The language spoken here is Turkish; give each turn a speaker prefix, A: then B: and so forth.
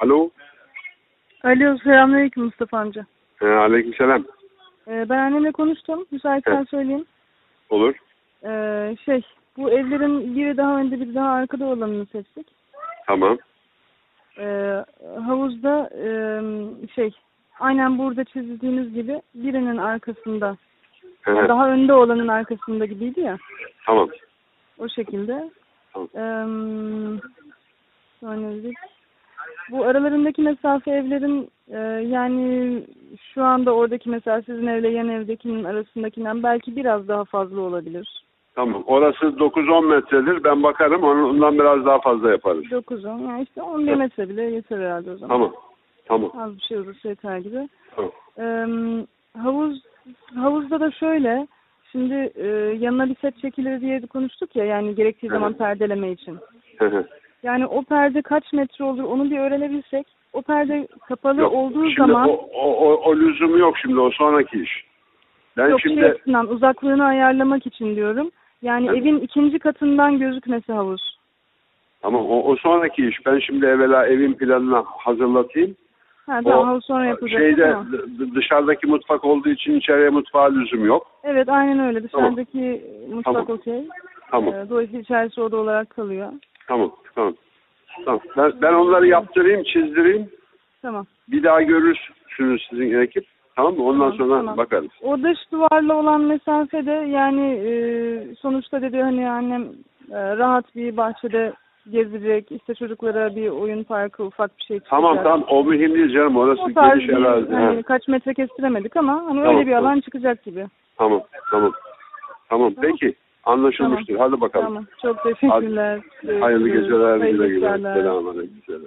A: Alo.
B: Alo, selamünaleyküm Mustafa amca.
A: Ee, aleykümselam.
B: Ee, ben annemle konuştum. Müsaitsen
A: Evet.
B: söyleyeyim.
A: Olur.
B: Ee, şey, bu evlerin biri daha önde biri daha arkada olanını seçtik.
A: Tamam.
B: Ee, havuzda e, şey, aynen burada çizdiğiniz gibi birinin arkasında,
A: hı.
B: daha önde olanın arkasında gibiydi ya.
A: tamam.
B: O şekilde.
A: Tamam.
B: Ee, sonra? Bu aralarındaki mesafe evlerin e, yani şu anda oradaki mesela sizin evle yan evdekinin arasındakinden belki biraz daha fazla olabilir.
A: Tamam. Orası 9-10 metredir. Ben bakarım. Ondan biraz daha fazla yaparız.
B: 9 10 yani işte 11
A: Evet.
B: metre bile yeter herhalde o zaman.
A: Tamam. Tamam.
B: Az bir şey olursa yeter gibi.
A: Tamam.
B: Ee, havuz havuzda da şöyle şimdi e, yanına bir set çekilir diye konuştuk ya yani gerektiği zaman perdeleme için. Yani o perde kaç metre olur onu bir öğrenebilsek. O perde kapalı
A: Yok,
B: olduğu
A: şimdi
B: zaman
A: o, o, o, o lüzumu yok şimdi. O sonraki iş. Ben
B: yok
A: şimdi
B: şey açısından uzaklığını ayarlamak için diyorum. Yani
A: Evet.
B: evin ikinci katından gözükmesi havuz.
A: tamam o, o sonraki iş. Ben şimdi evvela evin planını hazırlatayım.
B: Ha tamam
A: o
B: havuz sonra yapılacak.
A: şeyde
B: tamam.
A: dışarıdaki mutfak olduğu için içeriye mutfağa lüzum yok.
B: Evet aynen öyle.
A: Tamam.
B: Dışarıdaki mutfak
A: Tamam.
B: okey.
A: Tamam.
B: Ee, dolayısıyla içerisi oda olarak kalıyor.
A: Tamam. Tamam. Tamam. Ben, ben onları yaptırayım, çizdireyim.
B: Tamam.
A: Bir daha görürsünüz sizin ekip. Tamam mı? Ondan
B: Tamam,
A: sonra
B: tamam.
A: bakarız.
B: O dış duvarla olan mesafede yani e, sonuçta dedi hani annem e, rahat bir bahçede gezecek. işte çocuklara bir oyun parkı ufak bir şey çıkacak.
A: Tamam tamam. O mühim değil canım. Orası
B: O tarz
A: geniş
B: bir,
A: arazi.
B: hani
A: Ha.
B: kaç metre kestiremedik ama hani
A: Tamam,
B: öyle bir
A: tamam.
B: alan çıkacak gibi.
A: Tamam. Tamam. Tamam. Peki. Anlaşılmıştır. Hadi bakalım.
B: Tamam. Çok teşekkürler.
A: Hayırlı
B: Görüşürüz.
A: geceler.
B: Hayırlı geceler.
A: Selamünaleyküm.